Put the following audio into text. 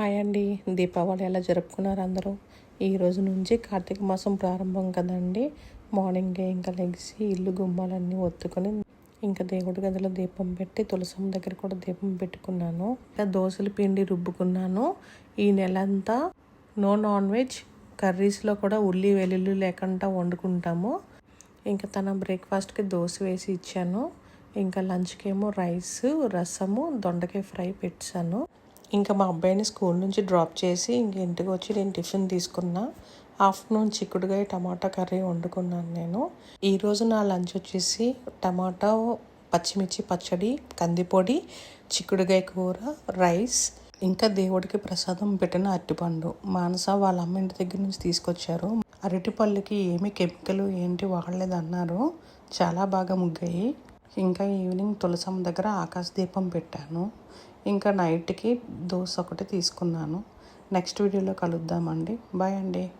Hi అండి. దీపావళి ఎలా జరుపుకున్నారు అందరూ? ఈ రోజు నుంచి కార్తీక మాసం ప్రారంభం కదండి. మార్నింగే ఇంకా లెగిసి ఇల్లు గుమ్మాలన్నీ ఒత్తుకొని ఇంకా దేవుడి గదిలో దీపం పెట్టి తులసం దగ్గర కూడా దీపం పెట్టుకున్నాను. ఇంకా దోశల పిండి రుబ్బుకున్నాను. ఈ నెలంతా నో నాన్ వెజ్ కర్రీస్లో కూడా ఉల్లి వెల్లుల్లి లేకుండా వండుకుంటాము. ఇంకా తన బ్రేక్ఫాస్ట్కి దోశ వేసి ఇచ్చాను. ఇంకా లంచ్కి ఏమో రైస్ రసము దొండకాయ ఫ్రై పెట్టాను. ఇంకా మా అబ్బాయిని స్కూల్ నుంచి డ్రాప్ చేసి ఇంక ఇంటికి వచ్చి నేను టిఫిన్ తీసుకున్నా. ఆఫ్టర్నూన్ చిక్కుడుగాయ టమాటా కర్రీ వండుకున్నాను నేను. ఈరోజు నా లంచ్ వచ్చేసి టమాటా పచ్చిమిర్చి పచ్చడి కందిపొడి చిక్కుడుగాయ కూర రైస్ ఇంకా దేవుడికి ప్రసాదం పెట్టిన అరటిపండు. మానస వాళ్ళ అమ్మ ఇంటి దగ్గర నుంచి తీసుకొచ్చారు. అరటిపళ్ళకి ఏమి కెమికల్ ఏంటి వాడలేదన్నారు. చాలా బాగా ముగ్గాయి. ఇంకా ఈవినింగ్ తులసమ్మ దగ్గర ఆకాశ దీపం పెట్టాను. ఇంకా నైట్కి దోశ ఒకటి తీసుకున్నాను. నెక్స్ట్ వీడియోలో కలుద్దామండి. బాయ్ అండి.